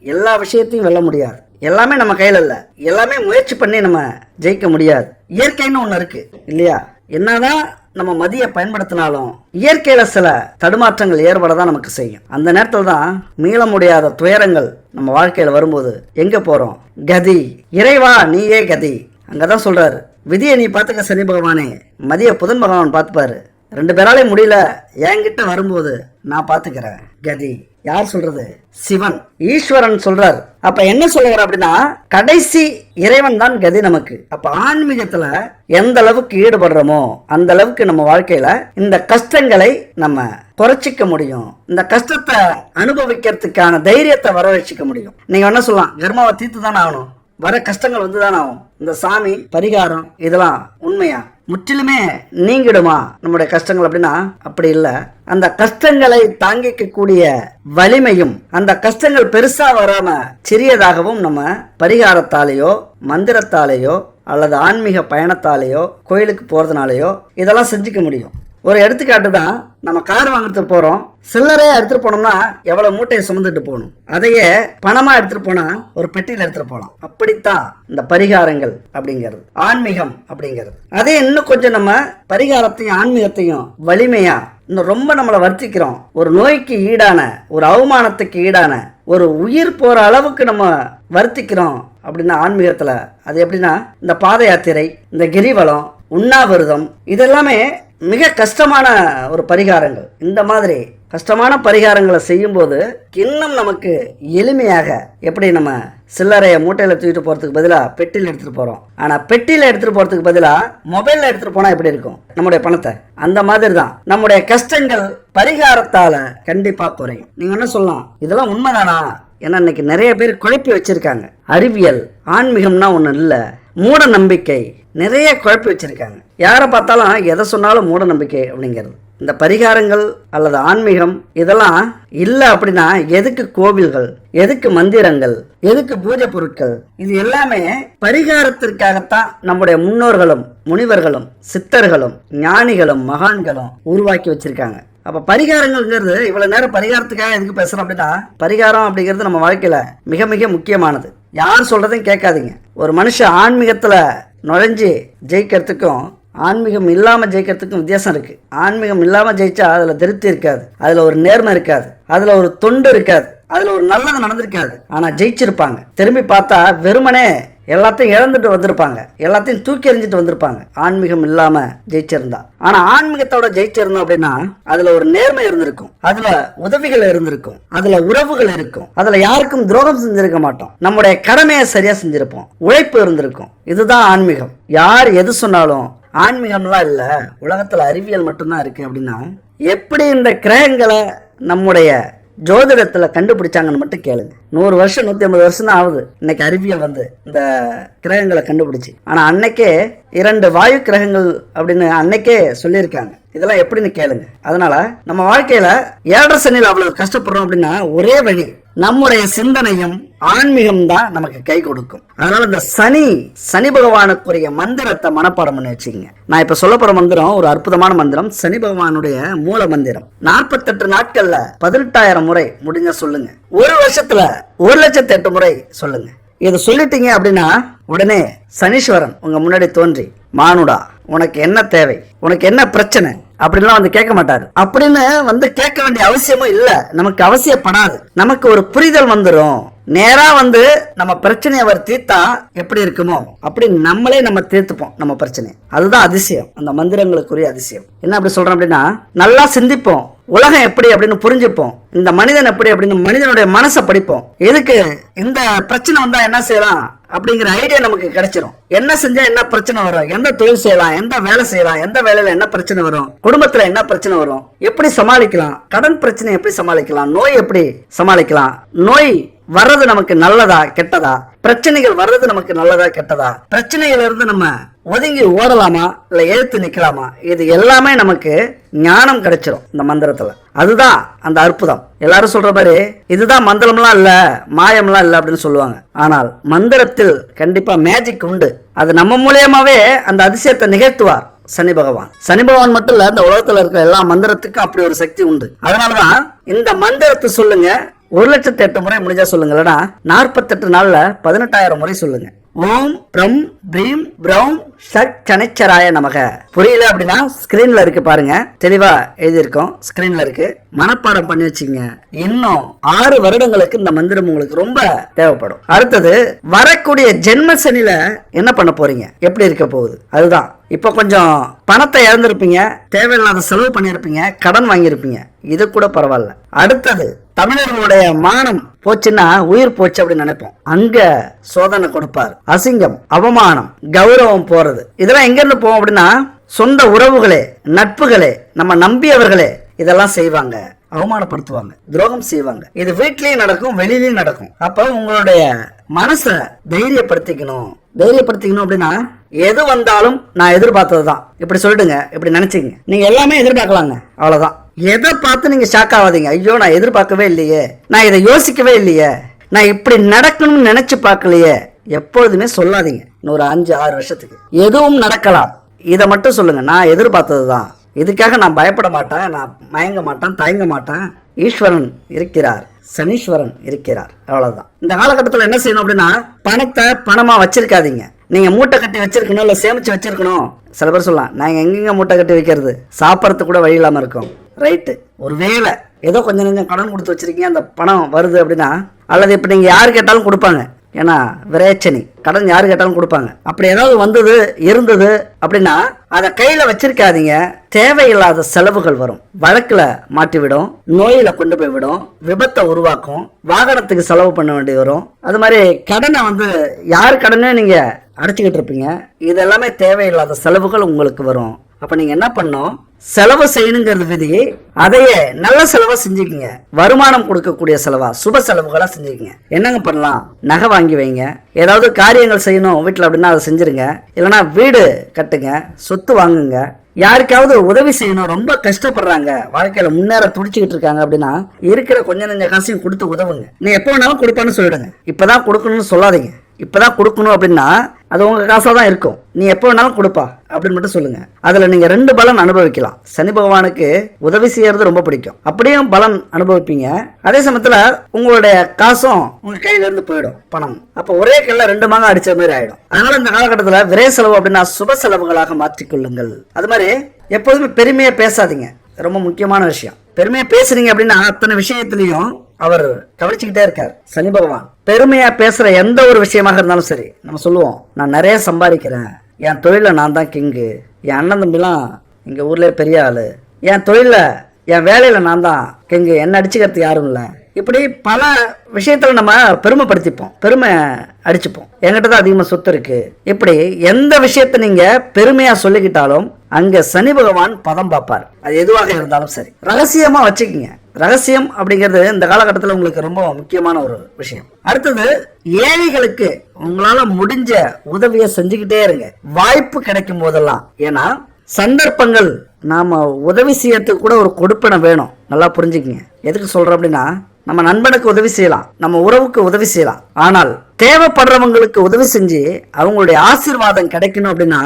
[SPEAKER 1] எல்லா விஷயத்தையும் வெல்ல முடியாது. எல்லாமே நம்ம கையில இல்ல. எல்லாமே முயற்சி பண்ணி நம்ம ஜெயிக்க முடியாது. இயற்கைன்னு ஒண்ணு இருக்கு இல்லையா? என்னதான் நம்ம மதியை பயன்படுத்தினாலும் இயற்கையில சில தடுமாற்றங்கள் ஏற்பட தான் நமக்கு செய்யும். அந்த நேரத்தில் தான் மீள முடியாத துயரங்கள் நம்ம வாழ்க்கையில வரும்போது எங்க போறோம்? கதி. இறைவா நீயே கதி. அங்கதான் சொல்றாரு. விதியை நீ பார்த்துக்க சனி பகவானே. மதிய புதன் பகவான் பார்த்துப்பாரு. ரெண்டு பேராலையும் முடியல. என்கிட்ட வரும்போது நான் பாத்துக்கிறேன் கதி யார் சொல்றது? சிவன். ஈஸ்வரன் சொல்றார். அப்ப என்ன சொல்லுவார் அப்படின்னா கடைசி இறைவன் தான் கதி நமக்கு. அப்ப ஆன்மீகத்துல எந்த அளவுக்கு ஈடுபடுறோமோ அந்த அளவுக்கு நம்ம வாழ்க்கையில இந்த கஷ்டங்களை நம்ம குறைச்சிக்க முடியும். இந்த கஷ்டத்தை அனுபவிக்கிறதுக்கான தைரியத்தை வர வச்சுக்க முடியும். நீங்க என்ன சொல்லலாம். கர்மாவை தீர்த்து தானே ஆகணும். வர கஷ்டங்கள் வந்து தானே ஆகும். இந்த சாமி பரிகாரம் இதெல்லாம் உண்மையா? முற்றிலுமே நீங்கிடுமா நம்முடைய கஷ்டங்கள் அப்படின்னா? அப்படி இல்லை. அந்த கஷ்டங்களை தாங்கிக்கக்கூடிய வலிமையும் அந்த கஷ்டங்கள் பெருசா வராம சிறியதாகவும் நம்ம பரிகாரத்தாலேயோ மந்திரத்தாலேயோ அல்லது ஆன்மீக பயணத்தாலேயோ கோயிலுக்கு போறதுனாலேயோ இதெல்லாம் செஞ்சுக்க முடியும். ஒரு எடுத்துக்காட்டு தான் நம்ம கார் வாங்குறதுக்கு போகிறோம் சில்லறையா எடுத்துட்டு போனோம்னா எவ்வளவு மூட்டையை சுமந்துட்டு போகணும். அதையே பணமா எடுத்துட்டு போனா ஒரு பெட்டியில் எடுத்துட்டு போகலாம். அப்படித்தான் இந்த பரிகாரங்கள் அப்படிங்கிறது. ஆன்மீகம் அப்படிங்கிறது. அதே இன்னும் கொஞ்சம் நம்ம பரிகாரத்தையும் ஆன்மீகத்தையும் வலிமையா இன்னும் ரொம்ப நம்மளை வர்த்திக்கிறோம். ஒரு நோய்க்கு ஈடான ஒரு அவமானத்துக்கு ஈடான ஒரு உயிர் போகிற அளவுக்கு நம்ம வர்த்திக்கிறோம் அப்படின்னா ஆன்மீகத்தில். அது எப்படின்னா இந்த பாத யாத்திரை இந்த கிரிவலம் உண்ணாவிரதம் இதெல்லாமே மிக கஷ்டமான ஒரு பரிகாரங்கள். இந்த மாதிரி கஷ்டமான பரிகாரங்களை செய்யும்போது இன்னும் நமக்கு எளிமையாக எப்படி நம்ம சில்லறையை மூட்டையில் தூக்கிட்டு போகிறதுக்கு பதிலாக பெட்டியில் எடுத்துகிட்டு போகிறோம் ஆனால் பெட்டியில் எடுத்துகிட்டு போகிறதுக்கு பதிலாக மொபைலில் எடுத்துகிட்டு போனால் எப்படி இருக்கும்? நம்முடைய பணத்தை. அந்த மாதிரி தான் நம்முடைய கஷ்டங்கள் பரிகாரத்தால் கண்டிப்பாக குறையும். நீங்கள் என்ன சொல்லலாம்? இதெல்லாம் உண்மைதானா? ஏன்னா இன்னைக்கு நிறைய பேர் குழப்பி வச்சுருக்காங்க. அறிவியல் ஆன்மீகம்னா ஒன்றும் இல்லை. மூட நம்பிக்கை நிறைய குழப்பி வச்சுருக்காங்க. யாரை பார்த்தாலும் எதை சொன்னாலும் மூட நம்பிக்கை அப்படிங்கிறது. இந்த பரிகாரங்கள் அல்லது ஆன்மீகம் இதெல்லாம் இல்லை அப்படின்னா எதுக்கு கோவில்கள் எதுக்கு மந்திரங்கள் எதுக்கு பூஜை பொருட்கள்? இது எல்லாமே பரிகாரத்திற்காகத்தான் நம்முடைய முன்னோர்களும் முனிவர்களும் சித்தர்களும் ஞானிகளும் மகான்களும் உருவாக்கி வச்சிருக்காங்க. அப்ப பரிகாரங்கள்ங்கிறது இவ்வளவு நேரம் பரிகாரத்துக்காக எதுக்கு பேசுறோம் அப்படின்னா பரிகாரம் அப்படிங்கிறது நம்ம வாழ்க்கையில மிக மிக முக்கியமானது. யார் சொல்றதையும் கேட்காதீங்க. ஒரு மனுஷன் ஆன்மீகத்துல நுழைஞ்சு ஜெயிக்கிறதுக்கும் ஆன்மீகம் இல்லாமல் ஜெயிக்கிறதுக்கும் வித்தியாசம் இருக்குது ஆன்மீகம் இல்லாமல் ஜெயிச்சா அதில் திருப்தி இருக்காது. அதில் ஒரு நேர்மை இருக்காது. அதில் ஒரு தொண்டு இருக்காது. அதில் ஒரு நல்லது நடந்திருக்காது. ஆனால் ஜெயிச்சிருப்பாங்க. திரும்பி பார்த்தா வெறுமனே எல்லாத்தையும் இழந்துட்டு வந்திருப்பாங்க. எல்லாத்தையும் தூக்கி எறிஞ்சிட்டு வந்திருப்பாங்க. ஆன்மீகம் இல்லாம ஜெயிச்சிருந்தா. ஆனா ஆன்மீகத்தோட ஜெயிச்சிருந்தோம் அப்படின்னா அதுல ஒரு நேர்மை இருந்திருக்கும். அதுல உதவிகள் இருந்திருக்கும். அதுல உறவுகள் இருக்கும். அதுல யாருக்கும் துரோகம் செஞ்சிருக்க மாட்டோம். நம்முடைய கடமையை சரியா செஞ்சிருப்போம். உழைப்பு இருந்திருக்கும். இதுதான் ஆன்மீகம். யார் எது சொன்னாலும் ஆன்மீகம்லாம் இல்ல. உலகத்துல அறிவியல் மட்டும்தான் இருக்கு அப்படின்னா எப்படி இந்த கிரகங்களை நம்முடைய ஜோதிடத்தில் கண்டுபிடிச்சாங்கன்னு மட்டும் கேளுங்க. நூறு வருஷம் நூத்தி ஐம்பது வருஷம் தான் ஆகுது. இன்னைக்கு அறிவியல் வந்து இந்த கிரகங்களை கண்டுபிடிச்சு. ஆனா அன்னைக்கே இரண்டு வாயு கிரகங்கள் அப்படின்னு அன்னைக்கே சொல்லியிருக்காங்க. இதெல்லாம் எப்படின்னு கேளுங்க. அதனால நம்ம வாழ்க்கையில ஏழரை சனியில் அவ்வளவு கஷ்டப்படுறோம் அப்படின்னா ஒரே வழி நம்முடைய சிந்தனையும் ஆன்மீகம் தான் நமக்கு கை கொடுக்கும். அதனால இந்த சனி சனி பகவானுக்குரிய மந்திரத்தை மனப்பாடம் பண்ணி வச்சுக்கங்க. நான் இப்ப சொல்ல போற மந்திரம் ஒரு அற்புதமான மந்திரம். சனி பகவானுடைய மூல மந்திரம். நாற்பத்தெட்டு நாட்கள்ல பதினெட்டாயிரம் முறை முடிஞ்ச சொல்லுங்க. ஒரு வருஷத்துல ஒரு லட்சத்தி எட்டு முறை சொல்லுங்க. இதை சொல்லிட்டீங்க அப்படின்னா உடனே சனீஸ்வரன் உங்க முன்னாடி தோன்றி மானுடா உனக்கு என்ன தேவை? உனக்கு என்ன பிரச்சனை? அப்படின்லாம் வந்து கேட்க மாட்டாரு. அப்படின்னு வந்து கேட்க வேண்டிய அவசியமும் இல்லை. நமக்கு அவசியப்படாது. நமக்கு ஒரு புரிதல் வந்துடும் நேரா வந்து நம்ம பிரச்சனையை அவர் தீர்த்தா எப்படி இருக்குமோ அப்படி நம்மளே நம்ம தீர்த்துப்போம் நம்ம பிரச்சனை அதுதான் அதிசயம். அந்த மந்திரங்களுக்குரிய அதிசயம். என்ன அப்படி சொல்றோம் அப்படின்னா நல்லா சிந்திப்போம். உலகம் எப்படி அப்படின்னு புரிஞ்சுப்போம். இந்த மனிதன் எப்படி அப்படின்னு மனிதனுடைய மனசை படிப்போம். எதுக்கு? இந்த பிரச்சனை வந்தா என்ன செய்யலாம்? அப்படிங்கிற ஐடியா நமக்கு கிடைச்சிரும். என்ன செஞ்சா என்ன பிரச்சனை வரும்? எந்த தொழில் செய்யலாம்? எந்த வேலை செய்யலாம்? எந்த வேலையில என்ன பிரச்சனை வரும்? குடும்பத்துல என்ன பிரச்சனை வரும்? எப்படி சமாளிக்கலாம்? கடன் பிரச்சனை எப்படி சமாளிக்கலாம்? நோய் எப்படி சமாளிக்கலாம்? நோய் வர்றது நமக்கு நல்லதா கெட்டதா? பிரச்சனைகள் வர்றது நமக்கு நல்லதா கெட்டதா? பிரச்சனைகள் இருந்து நம்ம ஒதுங்கி ஓடலாமா? இல்ல எழுத்து நிக்கலாமா? இது எல்லாமே நமக்கு ஞானம் கிடைச்சிரும் இந்த மந்திரத்துல. அதுதான் அந்த அற்புதம். எல்லாரும் சொல்ற மாதிரி இதுதான் மந்திரம்லாம் இல்ல மாயம்லாம் இல்ல அப்படின்னு சொல்லுவாங்க. ஆனால் மந்திரத்தில் கண்டிப்பா மேஜிக் உண்டு. அது நம்ம மூலியமாவே அந்த அதிசயத்தை நிகழ்த்துவார் சனி பகவான். சனி பகவான் மட்டும் இல்ல இந்த உலகத்துல இருக்கிற எல்லா மந்திரத்துக்கும் அப்படி ஒரு சக்தி உண்டு. அதனாலதான் இந்த மந்திரத்தை சொல்லுங்க ஒரு லட்சத்தி எட்டு முறை முடிஞ்சா சொல்லுங்க இல்லைன்னா நாற்பத்தெட்டு நாள்ல பதினெட்டாயிரம் முறை சொல்லுங்க. ஓம் பிரம் பிரீம் பிரௌம் சட் சனைச்சராய நமக. புரியல அப்படின்னா ஸ்கிரீன்ல இருக்கு பாருங்க. தெளிவா எழுதியிருக்கோம். ஸ்கிரீன்ல இருக்கு. மனப்பாடம் பண்ணி வச்சுங்க இன்னும் ஆறு வருடங்களுக்கு இந்த மந்திரம் உங்களுக்கு ரொம்ப தேவைப்படும். அடுத்தது வரக்கூடிய ஜென்ம சனில என்ன பண்ண போறீங்க? எப்படி இருக்க போகுது? அதுதான். இப்போ கொஞ்சம் பணத்தை இழந்திருப்பீங்க. தேவையில்லாத செலவு பண்ணியிருப்பீங்க. கடன் வாங்கியிருப்பீங்க. இது கூட பரவாயில்ல. அடுத்தது தமிழர்களுடைய மானம் போச்சுன்னா உயிர் போச்சு அப்படின்னு நினைப்போம். அங்க சோதனை கொடுப்பார். அசிங்கம் அவமானம் கௌரவம் போறது. இதெல்லாம் எங்க இருந்து போவோம் அப்படின்னா சொந்த உறவுகளே நட்புகளே நம்ம நம்பியவர்களே இதெல்லாம் செய்வாங்க. அவமானப்படுத்துவாங்க. துரோகம் செய்வாங்க. இது வீட்லயும் நடக்கும் வெளியிலயும் நடக்கும். அப்ப உங்களுடைய மனசை தைரியப்படுத்திக்கணும். தைரியப்படுத்திக்கணும் அப்படின்னா எது வந்தாலும் நான் எதிர்பார்த்தது தான் இப்படி சொல்லிடுங்க இப்படி நினைச்சுங்க நீங்க எல்லாமே எதிர்பார்க்கலாங்க. அவ்வளவுதான். எதை பார்த்து நீங்க ஷாக் ஆகாதீங்க. ஐயோ நான் எதிர்பார்க்கவே இல்லையே. நான் இதை யோசிக்கவே இல்லையே. நான் இப்படி நடக்கணும்னு நினைச்சு பார்க்கலையே. எப்பொழுதுமே சொல்லாதீங்க. இன்னொரு அஞ்சு ஆறு வருஷத்துக்கு. எதுவும் நடக்கலாம். இதை மட்டும் சொல்லுங்க. நான் எதிர்பார்த்தது தான் இதுக்காக நான் பயப்பட மாட்டேன். நான் மயங்க மாட்டேன் தயங்க மாட்டேன். ஈஸ்வரன் இருக்கிறார். சனீஸ்வரன் இருக்கிறார். அவ்வளவுதான். இந்த காலகட்டத்தில் என்ன செய்யணும் அப்படின்னா பணத்தை பணமா வச்சிருக்காதீங்க. நீங்க மூட்டை கட்டி வச்சிருக்கணும் இல்ல சேமிச்சு வச்சிருக்கணும். சில பேர் சொல்லலாம் நாங்க எங்கெங்க மூட்டை கட்டி வைக்கிறது? சாப்பிட்றதுக்கு கூட வழி இல்லாம இருக்கோம். ரைட்டு ஒரு வேலை ஏதோ கொஞ்சம் கொஞ்சம் கடன் கொடுத்து வச்சிருக்கீங்க அந்த பணம் வருது அப்படின்னா அல்லது இப்போ நீங்கள் யார் கேட்டாலும் கொடுப்பாங்க. ஏன்னா விரேச்சனை கடன் யாரு கேட்டாலும் கொடுப்பாங்க. அப்படி ஏதாவது வந்தது இருந்தது அப்படின்னா அதை கையில வச்சிருக்காதீங்க. தேவையில்லாத செலவுகள் வரும். வழக்குல மாட்டிவிடும். விடும் நோயில கொண்டு போய் விடும். விபத்தை உருவாக்கும். வாகனத்துக்கு செலவு பண்ண வேண்டி வரும். அது மாதிரி கடனை வந்து யார் கடனே நீங்க அடைச்சிக்கிட்டு இருப்பீங்க. இது எல்லாமே தேவையில்லாத செலவுகள் உங்களுக்கு வரும். அப்போ நீங்க என்ன பண்ணணும்? செலவு செய்யணுங்கிறது விதி அதையே நல்ல செலவா செஞ்சுக்கிங்க. வருமானம் கொடுக்கக்கூடிய செலவா சுப செலவுகளா செஞ்சுக்கிங்க. என்னங்க பண்ணலாம்? நகை வாங்கி வைங்க. ஏதாவது காரியங்கள் செய்யணும் வீட்டில் அப்படின்னா அதை செஞ்சிருங்க. இல்லைனா வீடு கட்டுங்க சொத்து வாங்குங்க. யாருக்காவது உதவி செய்யணும் ரொம்ப கஷ்டப்படுறாங்க. வாழ்க்கையில முன்னேற துடிச்சுக்கிட்டு இருக்காங்க அப்படின்னா இருக்கிற கொஞ்ச நெஞ்ச காசையும் கொடுத்து உதவுங்க. நீ எப்போ வேணாலும் கொடுப்பான்னு சொல்லிடுங்க. இப்பதான் கொடுக்கணும்னு சொல்லாதீங்க. இப்பதான் கொடுக்கணும் அப்படின்னா அது உங்க காசா தான் இருக்கும். நீ எப்போ வேணாலும் கொடுப்பா அப்படின்னு மட்டும் சொல்லுங்க. அதுல நீங்க ரெண்டு பலன் அனுபவிக்கலாம். சனி பகவானுக்கு உதவி செய்யறது ரொம்ப பிடிக்கும். அப்படியும் பலன் அனுபவிப்பீங்க. அதே சமயத்துல உங்களுடைய காசும் உங்க கையில இருந்து போயிடும் பணம். அப்ப ஒரே கல்ல ரெண்டு மாங்க அடிச்ச மாதிரி ஆயிடும். அதனால இந்த காலகட்டத்துல விரை செலவு அப்படின்னா சுப செலவுகளாக மாற்றிக்கொள்ளுங்கள். அது மாதிரி எப்போதுமே பெருமையா பேசாதீங்க. ரொம்ப முக்கியமான விஷயம். பெருமையா பேசுறீங்க அப்படின்னா அத்தனை விஷயத்திலையும் அவர் கவனிச்சுக்கிட்டே இருக்கார். சனி பகவான். பெருமையா பேசுற எந்த ஒரு விஷயமாக இருந்தாலும் சரி நம்ம சொல்லுவோம் நான் நிறைய சம்பாதிக்கிறேன். என் தொழில நான் தான் கிங்கு. என் அண்ணன் தம்பிலாம் எங்க ஊர்லயே பெரிய ஆளு. என் தொழில என் வேலையில நான் தான் கிங்கு. என்ன அடிச்சுக்கிறதுக்கு யாரும் இல்லை. இப்படி பல விஷயத்தில் நம்ம பெருமைப்படுத்திப்போம் பெருமை அடிச்சுப்போம். என்கிட்ட தான் அதிகமாக சொத்து இருக்கு. இப்படி எந்த விஷயத்தை நீங்கள் பெருமையாக சொல்லிக்கிட்டாலும் அங்கே சனி பகவான் பதம் பார்ப்பார். அது எதுவாக இருந்தாலும் சரி. ரகசியமாக வச்சுக்கிங்க. ரகசியம் அப்படிங்கிறது இந்த காலகட்டத்தில் உங்களுக்கு ரொம்ப முக்கியமான ஒரு விஷயம். அடுத்தது ஏழைகளுக்கு உங்களால் முடிஞ்ச உதவியை செஞ்சுக்கிட்டே இருங்க. வாய்ப்பு கிடைக்கும் போதெல்லாம். ஏன்னா சந்தர்ப்பங்கள் நாம உதவி செய்யறதுக்கு கூட ஒரு கொடுப்பனை வேணும். நல்லா புரிஞ்சுக்கங்க. எதுக்கு சொல்றேன் அப்படின்னா நம்ம நண்பனுக்கு உதவி செய்யலாம் நம்ம உறவுக்கு உதவி செய்யலாம். ஆனால் தேவைப்படுறவங்களுக்கு உதவி செஞ்சு அவங்களுடைய ஆசீர்வாதம் கிடைக்கணும் அப்படின்னா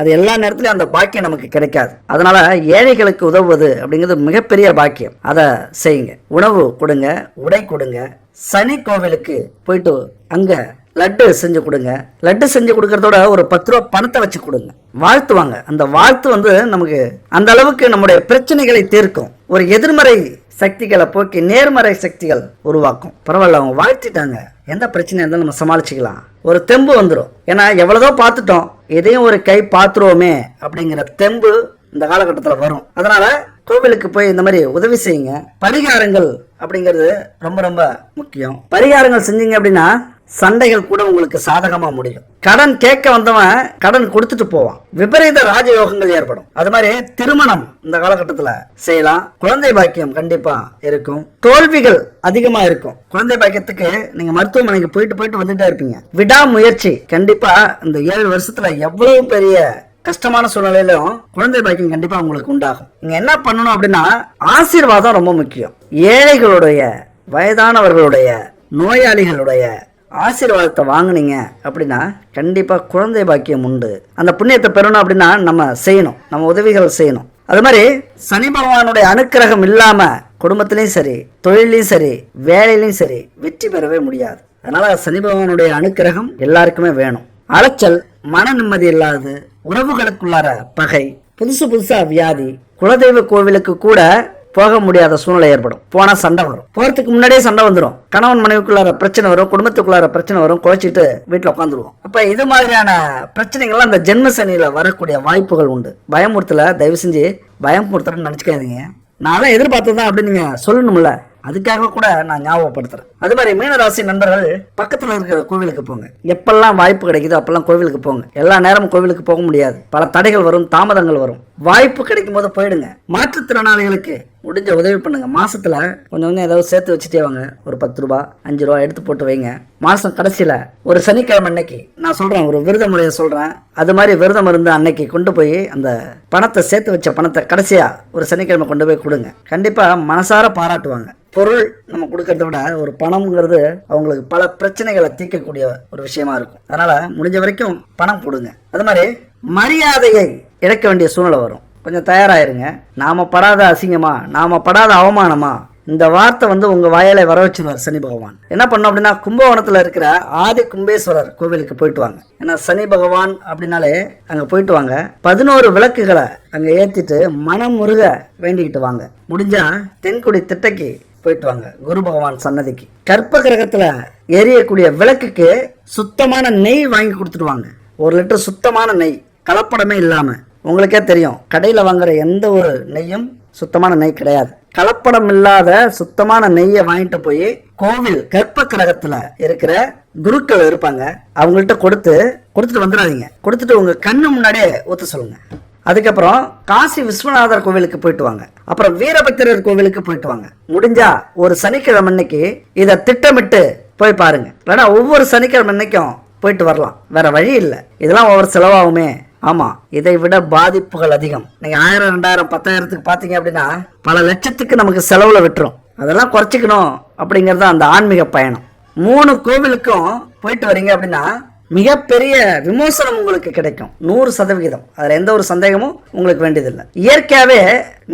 [SPEAKER 1] அது எல்லா நேரத்துலையும் அந்த பாக்கியம் நமக்கு கிடைக்காது. அதனால ஏழைகளுக்கு உதவுவது அப்படிங்கிறது மிகப்பெரிய பாக்கியம். அதை செய்யுங்க. உணவு கொடுங்க உடை கொடுங்க. சனி கோவிலுக்கு போயிட்டு அங்க லட்டு செஞ்சு கொடுங்க. லட்டு செஞ்சு கொடுக்கறதோட ஒரு பத்து ரூபா பணத்தை வச்சு கொடுங்க. வாழ்த்துவாங்க அந்த வாழ்த்து வந்து நமக்கு அந்த அளவுக்கு நம்முடைய பிரச்சனைகளை தீர்க்கும். ஒரு எதிர்மறை சக்திகளை போக்கி நேர்மறை சக்திகள் உருவாக்கும். பரவாயில்ல அவங்க வாழ்த்திட்டாங்க. எந்த பிரச்சனையாக இருந்தாலும் நம்ம சமாளிச்சுக்கலாம். ஒரு தெம்பு வந்துடும் ஏன்னா எவ்வளோதோ பார்த்துட்டோம். எதையும் ஒரு கை பார்த்துருவோமே அப்படிங்கிற தெம்பு இந்த காலகட்டத்தில் வரும். அதனால கோவிலுக்கு போய் இந்த மாதிரி உதவி செய்யுங்க. பரிகாரங்கள் அப்படிங்கிறது ரொம்ப ரொம்ப முக்கியம். பரிகாரங்கள் செஞ்சீங்க அப்படின்னா சண்டைகள் கூட உங்களுக்கு சாதகமா முடியும். கடன் கேட்க வந்தவன் கடன் கொடுத்துட்டு போவான். விபரீத ராஜயோகங்கள் ஏற்படும். அது மாதிரி திருமணம் இந்த காலகட்டத்தில் செய்யலாம். குழந்தை பாக்கியம் கண்டிப்பா இருக்கும். தோல்விகள் அதிகமா இருக்கும். குழந்தை பாக்கியத்துக்கு நீங்க மருத்துவமனைக்கு போயிட்டு போயிட்டு வந்துட்டே இருப்பீங்க. விடாமுயற்சி கண்டிப்பா இந்த ஏழு வருஷத்துல எவ்வளவு பெரிய கஷ்டமான சூழ்நிலையிலும் குழந்தை பாக்கியம் கண்டிப்பா உங்களுக்கு உண்டாகும். நீங்க என்ன பண்ணணும் அப்படின்னா ஆசீர்வாதம் ரொம்ப முக்கியம். ஏழைகளுடைய வயதானவர்களுடைய நோயாளிகளுடைய ஆசீர்வாதத்தை வாங்குனீங்க அப்படின்னா கண்டிப்பா குழந்தை பாக்கியம் உண்டு. அந்த புண்ணியத்தை பெறணும் அப்படின்னா நம்ம செய்யணும். நம்ம உதவிகள் செய்யணும். அது மாதிரி சனி பகவானுடைய அனுக்கிரகம் இல்லாம குடும்பத்திலையும் சரி தொழிலையும் சரி வேலையிலையும் சரி வெற்றி பெறவே முடியாது. அதனால சனி பகவானுடைய அனுக்கிரகம் எல்லாருக்குமே வேணும். அலைச்சல் மன நிம்மதி இல்லாதது உறவுகளுக்குள்ளார பகை புதுசு புதுசா வியாதி குலதெய்வ கோவிலுக்கு கூட போக முடியாத சூழ்நிலை ஏற்படும். போனா சண்டை வரும். போறதுக்கு முன்னாடியே சண்டை வந்துடும் கணவன் மனைவிக்குள்ளார பிரச்சனை வரும் குடும்பத்துக்குள்ளார பிரச்சனை வரும் குறைச்சிட்டு வீட்டுல உட்காந்துருவோம் அப்ப இது மாதிரியான பிரச்சனைகள்லாம் அந்த ஜென்ம சனியில வரக்கூடிய வாய்ப்புகள் உண்டு. பயமுறுத்தல தயவு செஞ்சு பயமுறுத்துறேன்னு நினைச்சுக்காதீங்க. நான் எதிர்பார்த்ததான் அப்படின்னு நீங்க சொல்லணும்ல. அதுக்காக கூட நான் ஞாபகப்படுத்துறேன். அது மாதிரி மீனராசி நண்பர்கள் பக்கத்தில் இருக்கிற கோவிலுக்கு போங்க. எப்பெல்லாம் வாய்ப்பு கிடைக்குதோ அப்பெல்லாம் கோவிலுக்கு போங்க. எல்லா நேரமும் கோவிலுக்கு போக முடியாது. பல தடைகள் வரும் தாமதங்கள் வரும். வாய்ப்பு கிடைக்கும் போது போயிடுங்க. மாற்றுத்திறனாளிகளுக்கு முடிஞ்ச உதவி பண்ணுங்க. மாசத்துல கொஞ்சம் கொஞ்சம் ஏதாவது சேர்த்து வச்சுட்டே வாங்க. ஒரு பத்து ரூபா அஞ்சு ரூபா எடுத்து போட்டு வைங்க. மாசம் கடைசியில ஒரு சனிக்கிழமை அன்னைக்கு நான் சொல்றேன் ஒரு விரத முறையை சொல்றேன். அது மாதிரி விரதம் இருந்து அன்னைக்கு கொண்டு போய் அந்த பணத்தை சேர்த்து வச்ச பணத்தை கடைசியா ஒரு சனிக்கிழமை கொண்டு போய் கொடுங்க. கண்டிப்பா மனசார பாராட்டுவாங்க. பொருள் நம்ம கொடுக்கறத விட ஒரு பணம்ங்கிறது அவங்களுக்கு பல பிரச்சனைகளை தீர்க்கக்கூடிய ஒரு விஷயமா இருக்கும். அதனால முடிஞ்ச வரைக்கும் பணம் கொடுங்க. அது மாதிரி மரியாதையை இழக்க வேண்டிய சூழ்நிலை வரும். கொஞ்சம் தயாராயிருங்க. நாம் படாத அசிங்கமா? நாம் படாத அவமானமா? இந்த வார்த்தை வந்து உங்கள் வாயில வர வச்சுருவார் சனி பகவான். என்ன பண்ணோம் அப்படின்னா கும்பகோணத்தில் இருக்கிற ஆதி கும்பேஸ்வரர் கோவிலுக்கு போயிட்டு வாங்க. ஏன்னா சனி பகவான் அப்படின்னாலே அங்கே போயிட்டு வாங்க. பதினோரு விளக்குகளை அங்கே ஏற்றிட்டு மனம் முருக வேண்டிக்கிட்டு வாங்க. முடிஞ்சா தென்குடி திட்டைக்கு போயிட்டு வாங்க குரு பகவான் சன்னதிக்கு. கற்ப கிரகத்தில் எரியக்கூடிய விளக்குக்கு சுத்தமான நெய் வாங்கி கொடுத்துட்டு வாங்க. ஒரு லிட்டர் சுத்தமான நெய் கலப்படமே இல்லாமல் உங்களுக்கே தெரியும் கடையில் வாங்குற எந்த ஒரு நெய்யும் சுத்தமான நெய் கிடையாது. கலப்படம் இல்லாத சுத்தமான நெய்யை வாங்கிட்டு போய் கோவில் கற்ப கிரகத்துல இருக்கிற குருக்கள் இருப்பாங்க. அவங்கள்ட்ட கொடுத்து கொடுத்துட்டு வந்துடாதீங்க. கொடுத்துட்டு உங்க கண்ணு முன்னாடியே ஊற்ற சொல்லுங்க. அதுக்கப்புறம் காசி விஸ்வநாதர் கோவிலுக்கு போயிட்டு வாங்க. அப்புறம் வீரபத்திரர் கோவிலுக்கு போயிட்டு வாங்க. முடிஞ்சா ஒரு சனிக்கிழமை அன்னைக்கு இதை திட்டமிட்டு போய் பாருங்க. இல்லைன்னா ஒவ்வொரு சனிக்கிழமை அன்னைக்கும் போயிட்டு வரலாம். வேற வழி இல்லை. இதெல்லாம் ஒவ்வொரு செலவாகுமே. ஆமாம் இதை விட பாதிப்புகள் அதிகம். நீங்கள் ஆயிரம் ரெண்டாயிரம் பத்தாயிரத்துக்கு பார்த்தீங்க அப்படின்னா பல லட்சத்துக்கு நமக்கு செலவில் விட்டுரும். அதெல்லாம் குறைச்சிக்கணும் அப்படிங்கிறது அந்த ஆன்மீக பயணம். மூணு கோவிலுக்கும் போயிட்டு வரீங்க அப்படின்னா மிகப்பெரிய விமோசனம் உங்களுக்கு கிடைக்கும். நூறு சதவிகிதம். அதில் எந்த ஒரு சந்தேகமும் உங்களுக்கு வேண்டியதில்லை. இயற்கையாகவே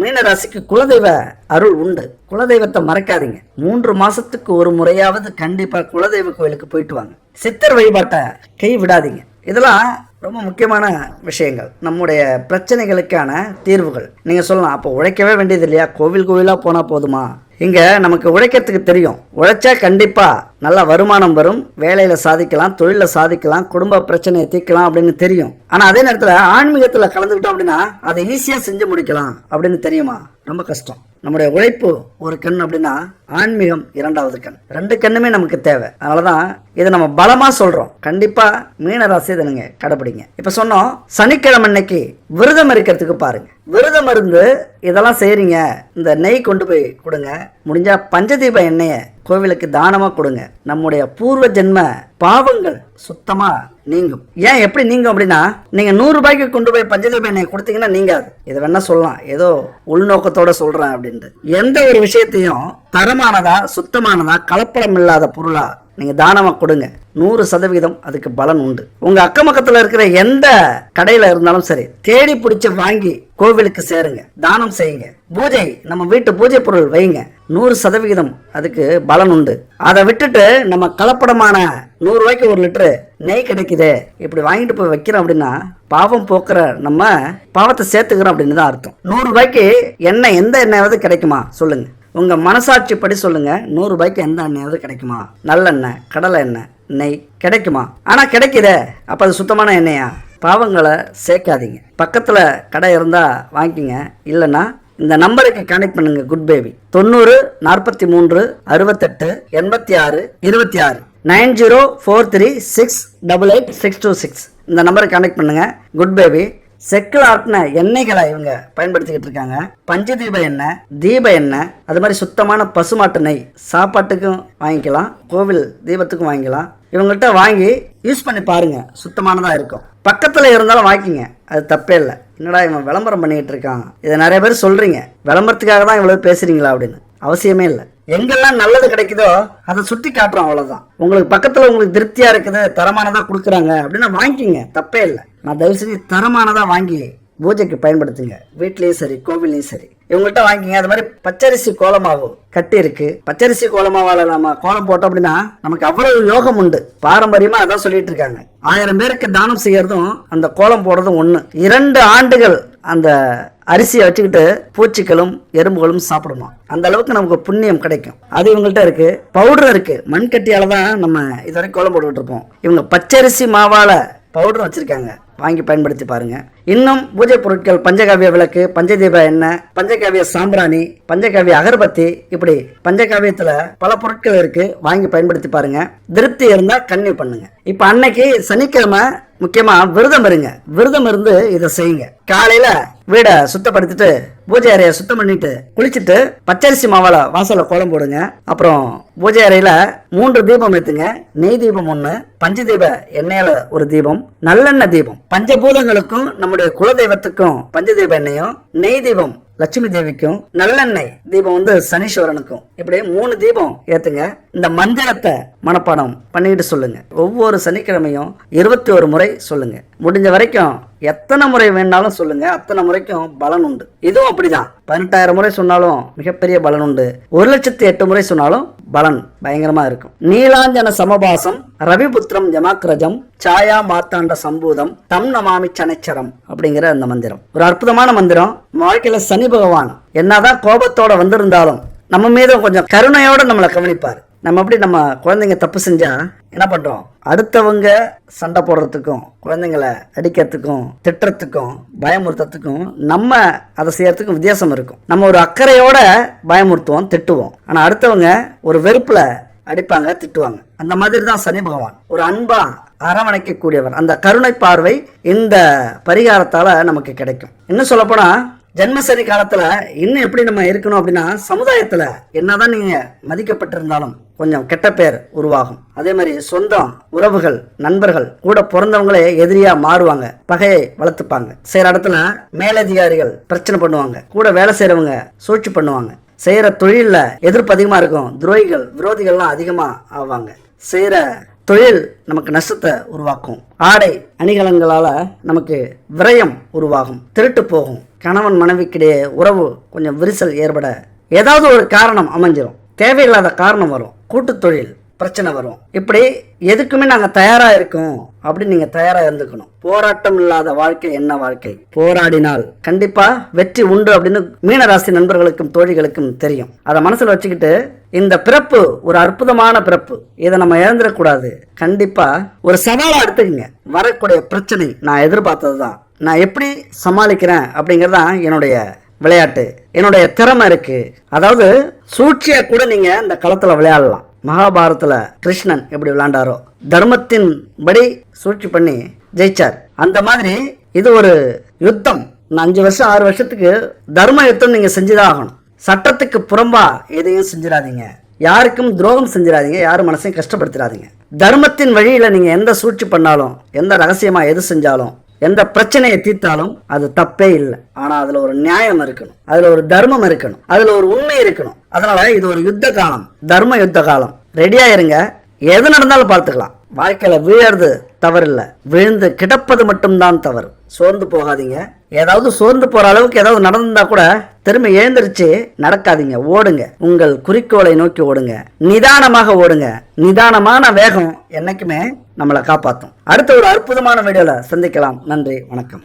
[SPEAKER 1] மீன ராசிக்கு குலதெய்வ அருள் உண்டு. குலதெய்வத்தை மறக்காதீங்க. மூன்று மாசத்துக்கு ஒரு முறையாவது கண்டிப்பாக குலதெய்வ கோயிலுக்கு போயிட்டு வாங்க. சித்தர் வழிபாட்டை கை விடாதீங்க இதெல்லாம் ரொம்ப முக்கியமான விஷயங்கள். நம்முடைய பிரச்சனைகளுக்கான தீர்வுகள். நீங்கள் சொல்லலாம் அப்போ உழைக்கவே வேண்டியது இல்லையா? கோவில் கோவிலாக போனால் போதுமா? இங்கே நமக்கு உழைக்கிறதுக்கு தெரியும். உழைச்சா கண்டிப்பாக நல்ல வருமானம் வரும் வேலையில் சாதிக்கலாம் தொழிலில் சாதிக்கலாம் குடும்ப பிரச்சனையை தீர்க்கலாம் அப்படின்னு தெரியும். ஆனால் அதே நேரத்தில் ஆன்மீகத்தில் கலந்துக்கிட்டோம் அப்படின்னா அதை ஈஸியாக செஞ்சு முடிக்கலாம் அப்படின்னு தெரியுமா? ரொம்ப கஷ்டம். நம்முடைய உழைப்பு ஒரு கண் அப்படின்னா ஆன்மீகம் இரண்டாவது கண். ரெண்டு கண்ணுமே நமக்கு தேவை. அதனாலதான் இதை நம்ம பலமாக சொல்கிறோம் கண்டிப்பாக மீனராசி இதை நீங்கள் கடைப்பிடிங்க. இப்போ சொன்னோம் சனிக்கிழமை அன்னைக்கு விரதம் இருக்கிறதுக்கு பாருங்கள் விரதம் இருந்து இதெல்லாம் செய்கிறீங்க இந்த நெய் கொண்டு போய் கொடுங்க. முடிஞ்சால் பஞ்சதீப எண்ணெயை கோவிலுக்கு தானமாக கொடுங்க. நம்முடைய பூர்வ ஜென்ம பாவங்கள் சுத்தமா நீங்கும். ஏன் எப்படி நீங்கும் அப்படின்னா நீங்க நூறு ரூபாய்க்கு கொண்டு போய் பஞ்சதீப எண்ணெய் கொடுத்தீங்கன்னா நீங்காது. இதை வேணா சொல்லலாம். ஏதோ உள்நோக்கத்தோட சொல்றேன் அப்படின்ட்டு. எந்த ஒரு விஷயத்தையும் தரமானதா சுத்தமானதா கலப்படம் இல்லாத பொருளா நீங்க தானமா கொடுங்க. நூறு சதவீதம் அதுக்கு பலன் உண்டு. உங்க அக்கம் பக்கத்தில் இருக்கிற எந்த கடையில இருந்தாலும் சரி தேடி பிடிச்சி வாங்கி கோவிலுக்கு சேருங்க. தானம் செய்யுங்க. பூஜை நம்ம வீட்டு பூஜை பொருள் வைங்க. நூறு சதவிகிதம் அதுக்கு பலன் உண்டு. அதை விட்டுட்டு நம்ம கலப்படமான நூறுரூவாய்க்கு ஒரு லிட்டரு நெய் கிடைக்குதே. இப்படி வாங்கிட்டு போய் வைக்கிறோம் அப்படின்னா பாவம் போக்குற நம்ம பாவத்தை சேர்த்துக்கிறோம் அப்படின்னு தான் அர்த்தம். நூறுரூபாய்க்கு எண்ணெய் எந்த எண்ணெயாவது கிடைக்குமா? சொல்லுங்க. உங்க மனசாட்சி படி சொல்லுங்க. நூறுரூபாய்க்கு எந்த எண்ணெயாவது கிடைக்குமா? நல்லெண்ணெய் கடலை எண்ணெய் நெய் கிடைக்குமா? ஆனால் கிடைக்குதே. அப்போ அது சுத்தமான எண்ணெயா? பாவங்களை சேர்க்காதீங்க. பக்கத்தில் கடை இருந்தால் வாங்கிக்கிங்க. இல்லைன்னா இந்த நம்பருக்கு கனெக்ட் பண்ணுங்க குட் பேபி தொண்ணூறு நாற்பத்தி மூன்று அறுபத்தெட்டு எண்பத்தி ஆறு இருபத்தி ஆறு. Nine zero four three six double eight six two six. இந்த நம்பருக்கு கனெக்ட் பண்ணுங்க. குட் பேபி செக்கில் ஆட்டின எண்ணெய்களை இவங்க பயன்படுத்திக்கிட்டு இருக்காங்க. பஞ்சதீப எண்ணெய் தீப எண்ணெய் அது மாதிரி சுத்தமான பசுமாட்டு நெய் சாப்பாட்டுக்கும் வாங்கிக்கலாம். கோவில் தீபத்துக்கும் வாங்கிக்கலாம். இவங்கள்ட்ட வாங்கி யூஸ் பண்ணி பாருங்க. சுத்தமானதாக இருக்கும். பக்கத்தில் இருந்தாலும் வாங்கிக்கிங்க அது தப்பே இல்லை. என்னடா இவன் விளம்பரம் பண்ணிக்கிட்டு இருக்கான்? இதை நிறைய பேர் சொல்கிறீங்க விளம்பரத்துக்காக தான் இவ்வளோ பேசுகிறீங்களா அப்படின்னு. அவசியமே இல்லை. எங்கெல்லாம் நல்லது கிடைக்குதோ அதை சுட்டி காட்டுறோம் அவ்வளோதான் உங்களுக்கு பக்கத்தில் உங்களுக்கு திருப்தியாக இருக்குது தரமானதாக கொடுக்குறாங்க அப்படின்னா வாங்கிக்கிங்க. தப்பே இல்லை. நான் தயவு செஞ்சு தரமானதாக வாங்கி பூஜைக்கு பயன்படுத்துங்க. வீட்லேயும் சரி கோவில்லையும் சரி. இவங்கள்ட்ட வாங்கிங்க. அது மாதிரி பச்சரிசி கோலமாவு கட்டி இருக்கு. பச்சரிசி கோலமாவால நம்ம கோலம் போட்டோம் அப்படின்னா நமக்கு அவ்வளவு யோகம் உண்டு. பாரம்பரியமா அதான் சொல்லிட்டு இருக்காங்க. ஆயிரம் பேருக்கு தானம் செய்யறதும் அந்த கோலம் போடுறதும் ஒண்ணு. இரண்டு ஆண்டுகள் அந்த அரிசியை வச்சுக்கிட்டு பூச்சிகளும் எறும்புகளும் சாப்பிடணும். அந்த அளவுக்கு நமக்கு புண்ணியம் கிடைக்கும். அது இவங்கள்ட்ட இருக்கு. பவுடர் இருக்கு. மண்கட்டியால தான் நம்ம இது வரைக்கும் கோலம் போட்டுக்கிட்டு இருப்போம். இவங்க பச்சரிசி மாவால பவுடர் வச்சிருக்காங்க. வாங்கி பயன்படுத்தி பாருங்க. இன்னும் பூஜை பொருட்கள் பஞ்சகாவிய விளக்கு பஞ்சதீப எண்ணெய் பஞ்சகாவிய சாம்பிராணி பஞ்சகாவிய அகர்பத்தி இப்படி பஞ்சகாவியத்துல பல பொருட்கள் இருக்கு. வாங்கி பயன்படுத்தி பாருங்க. திருப்தி இருந்தா கன்னியூ பண்ணுங்க. இப்ப அன்னைக்கு சனிக்கிழமை முக்கியமாக விரதம் இருங்க. விரதம் இருந்து இதை செய்யுங்க. காலையில் வீடை சுத்தப்படுத்திட்டு பூஜை அறையை சுத்தம் பண்ணிட்டு குளிச்சுட்டு பச்சரிசி மாவால வாசலில் கோலம் போடுங்க. அப்புறம் பூஜை அறையில மூன்று தீபம் ஏத்துங்க. நெய் தீபம் ஒண்ணு பஞ்ச தீப எண்ணெயில ஒரு தீபம் நல்லெண்ணெய் தீபம். பஞ்சபூதங்களுக்கும் நம்முடைய குலதெய்வத்துக்கும் பஞ்ச தீப எண்ணெயும் நெய் தீபம் லட்சுமி தேவிக்கும் நல்லெண்ணெய் தீபம் வந்து சனீஸ்வரனுக்கும். இப்படி மூணு தீபம் ஏத்துங்க. இந்த மந்திரத்தை மனப்பாடம் பண்ணிட்டு சொல்லுங்க. ஒவ்வொரு சனிக்கிழமையும் இருபத்தி ஒரு முறை சொல்லுங்க. முடிஞ்ச வரைக்கும் எத்தனை முறை வேணாலும் சொல்லுங்க. அத்தனை முறைக்கும் பலன் உண்டு இதுவும் அப்படிதான். பதினெட்டாயிரம் முறை சொன்னாலும் மிகப்பெரிய பலன் உண்டு ஒரு லட்சத்தி எட்டு முறை சொன்னாலும் பலன் பயங்கரமா இருக்கும். நீலாஞ்சன சமபாசம் ரவிபுத்திரம் ஜமாக்ரஜம் சாயா மாத்தாண்ட சம்பூதம் தம் நமாமி சனைச்சரம் அப்படிங்கிற அந்த மந்திரம். ஒரு அற்புதமான மந்திரம். வாழ்க்கையில சனி பகவான் என்னதான் கோபத்தோட வந்திருந்தாலும் நம்ம மீது கொஞ்சம் கருணையோட நம்மளை கவனிப்பார். நம்ம எப்படி நம்ம குழந்தைங்க தப்பு செஞ்சா என்ன பண்ணுறோம் அடுத்தவங்க சண்டை போடுறதுக்கும் குழந்தைங்களை அடிக்கிறதுக்கும் திட்டுறதுக்கும் பயமுறுத்துறதுக்கும் நம்ம அதை செய்யறதுக்கும் வித்தியாசம் இருக்கும். நம்ம ஒரு அக்கறையோட பயமுறுத்துவோம் திட்டுவோம். ஆனால் அடுத்தவங்க ஒரு வெறுப்பில் அடிப்பாங்க திட்டுவாங்க. அந்த மாதிரி தான் சனி பகவான். ஒரு அன்பா அரவணைக்கக்கூடியவர். அந்த கருணை பார்வை இந்த பரிகாரத்தால் நமக்கு கிடைக்கும். இன்னும் சொல்லப்போனால் ஜென்மசனி காலத்துல இன்னும் எப்படி நம்ம இருக்கணும் அப்படின்னா சமுதாயத்துல என்னதான் நீங்க மதிக்கப்பட்டிருந்தாலும் கொஞ்சம் கெட்ட பேர் உருவாகும். அதே மாதிரி சொந்தம் உறவுகள் நண்பர்கள் கூட பிறந்தவங்களே எதிரியா மாறுவாங்க பகையை வளர்த்துப்பாங்க. சில இடத்துல மேலதிகாரிகள் பிரச்சனை பண்ணுவாங்க கூட வேலை செய்யறவங்க சூழ்ச்சி பண்ணுவாங்க. செய்யற தொழிலில் எதிர்ப்பு அதிகமா இருக்கும் துரோகிகள் விரோதிகள்லாம் அதிகமா ஆவாங்க. செய்யற தொழில் நமக்கு நஷ்டத்தை உருவாக்கும். ஆடை அணிகலன்களால நமக்கு விரயம் உருவாகும் திருட்டு போகும். கணவன் மனைவிக்கிடையே உறவு கொஞ்சம் விரிசல் ஏற்பட ஏதாவது ஒரு காரணம் அமைஞ்சிரும். தேவையில்லாத காரணம் வரும். கூட்டு தொழில் பிரச்சனை வரும். இப்படி எதுக்குமே நாங்கள் தயாராக இருக்கோம் அப்படின்னு நீங்கள் தயாராக இருந்துக்கணும். போராட்டம் இல்லாத வாழ்க்கை என்ன வாழ்க்கை? போராடினால் கண்டிப்பாக வெற்றி உண்டு அப்படின்னு மீனராசி நண்பர்களுக்கும் தோழிகளுக்கும் தெரியும். அதை மனசில் வச்சுக்கிட்டு இந்த பிறப்பு ஒரு அற்புதமான பிறப்பு. இதை நம்ம இழந்துடக்கூடாது. கண்டிப்பாக ஒரு சவாலாக எடுத்துக்கங்க. வரக்கூடிய பிரச்சனை நான் எதிர்பார்த்தது தான் நான் எப்படி சமாளிக்கிறேன் அப்படிங்கிறது தான் என்னுடைய விளையாட்டு. என்னுடைய திறமை இருக்குது அதாவது சூழ்ச்சியை கூட நீங்கள் இந்த களத்தில் விளையாடலாம். மகாபாரதத்தில் கிருஷ்ணன் எப்படி விளையாண்டாரோ தர்மத்தின் படி சூழ்ச்சி பண்ணி ஜெயிச்சார். அந்த மாதிரி இது ஒரு யுத்தம். நான் அஞ்சு வருஷம் ஆறு வருஷத்துக்கு தர்ம யுத்தம் நீங்கள் செஞ்சுதான் ஆகணும். சட்டத்துக்கு புறம்பா எதையும் செஞ்சிடாதீங்க. யாருக்கும் துரோகம் செஞ்சிடாதீங்க யாரும் மனசையும் கஷ்டப்படுத்திடாதீங்க. தர்மத்தின் வழியில் நீங்கள் எந்த சூழ்ச்சி பண்ணாலும் எந்த ரகசியமாக எது செஞ்சாலும் எந்த பிரச்சனையை தீர்த்தாலும் அது தப்பே இல்லை. ஆனால் அதில் ஒரு நியாயம் இருக்கணும். அதில் ஒரு தர்மம் இருக்கணும். அதில் ஒரு உண்மை இருக்கணும். அதனால இது ஒரு யுத்த காலம். தர்ம யுத்த காலம். ரெடியாக இருங்க. எது நடந்தாலும் பார்த்துக்கலாம். வாழ்க்கையில் வீழறது தவறில்லை. விழுந்து கிடப்பது மட்டும்தான் தவறு. சோர்ந்து போகாதீங்க. ஏதாவது சோர்ந்து போகிற அளவுக்கு ஏதாவது நடந்திருந்தா கூட திரும்ப எழுந்திருச்சு நடக்காதீங்க ஓடுங்க. உங்கள் குறிக்கோளை நோக்கி ஓடுங்க. நிதானமாக ஓடுங்க. நிதானமான வேகம் என்னைக்குமே நம்மளை காப்பாற்றும் அடுத்த ஒரு அற்புதமான வீடியோவில் சந்திக்கலாம். நன்றி வணக்கம்.